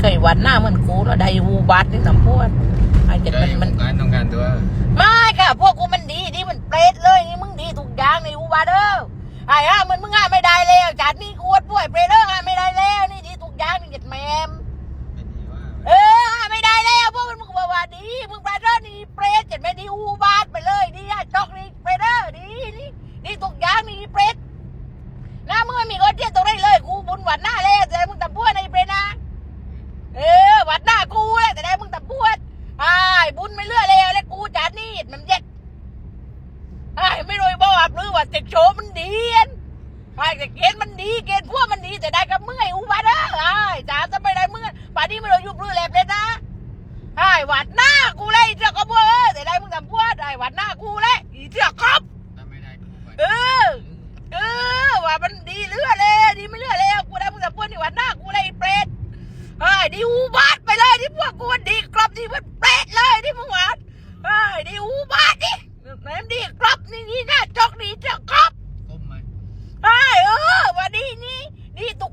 เคยวันหน้าเหมือนกูแล้วได้อูบัตนี่สำพวดไอ้เจ็ดได้มันผมันมการต้องการตัวไม่ค่ะพวกกูมันดีดีมันเปรตเลยนี่มึงดีทุกอย่างในอูบัตเด้อไอ้ฮะมันมึงห้ามไม่ได้แล้วจัดนี่กูอวดป่วยเปรตเด้อห้ามไม่ได้แล้วนี่ดีทุกอย่างนี่เจ็ดแมมไม่ดีว่าเออห้ามไม่ได้แล้วพวกมันมึงบอกว่าดีมึงเปรตเด้อนี่เปรตเจ็ดแม่ดีอูบัตไปเลยดีอะจอกนี่เปรตเด้อดีนี่ดีทุกอย่างนี่เปรตนะมึงไม่มีคนเที่ยว แต่เกณฑ์มันดีเกณฑ์พวกมันดีแต่ได้กับเมื่อยอุบาเด้อไอ้จ๋าจะไปได้เมื่อยป่านี้มันโดนยุบรือแหลบเลยนะไอ้หวัดหน้ากูเลยเจ้าก็พวเออแต่ได้มึงทำพวกไอ้หวัดหน้ากูเลยเจ้าครับเออเออว่ามันดีเลือดเลยดีไม่เลือดเลยกูได้มึงทำพวกนี่หวัดหน้ากูเลยเปรตไอ้ดีอุบัทไปเลยที่พวกกูมันดีกรอบดีมัเปรตเลยที่มึงหวัดไอ้ดีอุบาทดิแหมันดีกรอบนี่ えっと